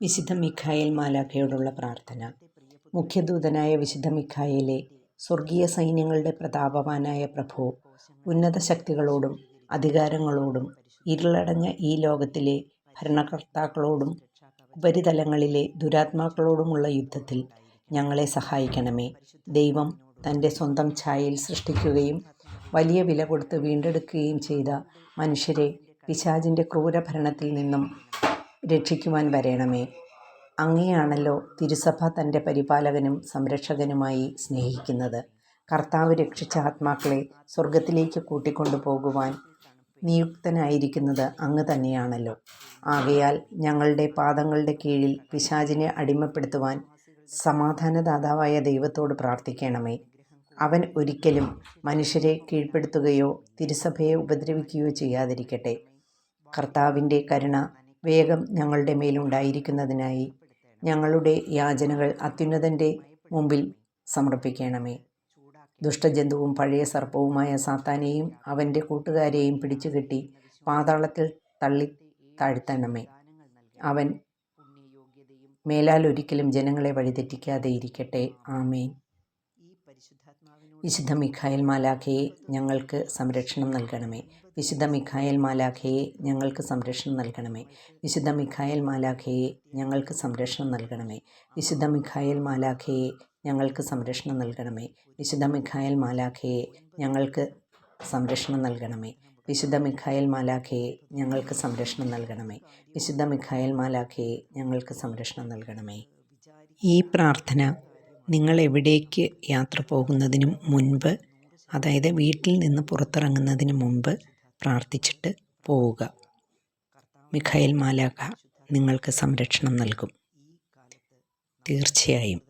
വിശുദ്ധ മിഖായേൽ മാലാഖയോടുള്ള പ്രാർത്ഥന. മുഖ്യദൂതനായ വിശുദ്ധ മിഖായേലെ സ്വർഗീയ സൈന്യങ്ങളുടെ പ്രതാപവാനായ പ്രഭു ഉന്നത ശക്തികളോടും അധികാരങ്ങളോടും ഇരുളടഞ്ഞ ഈ ലോകത്തിലെ ഭരണകർത്താക്കളോടും ഉപരിതലങ്ങളിലെ ദുരാത്മാക്കളോടുമുള്ള യുദ്ധത്തിൽ ഞങ്ങളെ സഹായിക്കണമേ. ദൈവം തന്റെ സ്വന്തം ഛായയിൽ സൃഷ്ടിക്കുകയും വലിയ വില കൊടുത്ത് വീണ്ടെടുക്കുകയും ചെയ്ത മനുഷ്യരെ പിശാചിന്റെ ക്രൂരഭരണത്തിൽ നിന്നും രക്ഷിക്കുവാൻ വരേണമേ. അങ്ങയാണല്ലോ തിരുസഭ തന്റെ പരിപാലകനും സംരക്ഷകനുമായി സ്നേഹിക്കുന്നത്. കർത്താവ് രക്ഷിച്ച ആത്മാക്കളെ സ്വർഗത്തിലേക്ക് കൂട്ടിക്കൊണ്ടുപോകുവാൻ നിയുക്തനായിരിക്കുന്നത് അങ്ങ് തന്നെയാണല്ലോ. ആകയാൽ ഞങ്ങളുടെ പാദങ്ങളുടെ കീഴിൽ പിശാചിനെ അടിമപ്പെടുത്തുവാൻ സമാധാനദാതാവായ ദൈവത്തോട് പ്രാർത്ഥിക്കണമേ. അവൻ ഒരിക്കലും മനുഷ്യരെ കീഴ്പ്പെടുത്തുകയോ തിരുസഭയെ ഉപദ്രവിക്കുകയോ ചെയ്യാതിരിക്കട്ടെ. കർത്താവിന്റെ കരുണ വേഗം ഞങ്ങളുടെ മേലുണ്ടായിരിക്കുന്നതിനായി ഞങ്ങളുടെ യാചനകൾ അത്യുന്നതന്റെ മുമ്പിൽ സമർപ്പിക്കണമേ. ദുഷ്ടജന്തുവും പഴയ സർപ്പവുമായ സാത്താനെയും അവന്റെ കൂട്ടുകാരെയും പിടിച്ചുകെട്ടി പാതാളത്തിൽ തള്ളി താഴ്ത്തണമേ. അവൻ മേലാൽ ഒരിക്കലും ജനങ്ങളെ വഴിതെറ്റിക്കാതെ ഇരിക്കട്ടെ. ആമേൻ. വിശുദ്ധ മിഖായൽ മാലാഖയെ ഞങ്ങൾക്ക് സംരക്ഷണം നൽകണമേ. വിശുദ്ധ മിഖായൽ മാലാഖയെ ഞങ്ങൾക്ക് സംരക്ഷണം നൽകണമേ. വിശുദ്ധ മിഖായൽ മാലാഖയെ ഞങ്ങൾക്ക് സംരക്ഷണം നൽകണമേ. വിശുദ്ധ മിഖായൽ മാലാഖയെ ഞങ്ങൾക്ക് സംരക്ഷണം നൽകണമേ. വിശുദ്ധ മിഖായൽ മാലാഖയെ ഞങ്ങൾക്ക് സംരക്ഷണം നൽകണമേ. വിശുദ്ധ മിഖായൽ മാലാഖയെ ഞങ്ങൾക്ക് സംരക്ഷണം നൽകണമേ. വിശുദ്ധ മിഖായൽ മാലാഖയെ ഞങ്ങൾക്ക് സംരക്ഷണം നൽകണമേ. ഈ പ്രാർത്ഥന നിങ്ങൾ എവിടേക്ക് യാത്ര പോകുന്നതിനും മുൻപ് അതായത് വീട്ടിൽ നിന്ന് പുറത്തിറങ്ങുന്നതിന് മുമ്പ് പ്രാർത്ഥിച്ചിട്ട് പോവുക. മിഖായൽ മാലാഖ നിങ്ങൾക്ക് സംരക്ഷണം നൽകും. തീർച്ചയായും.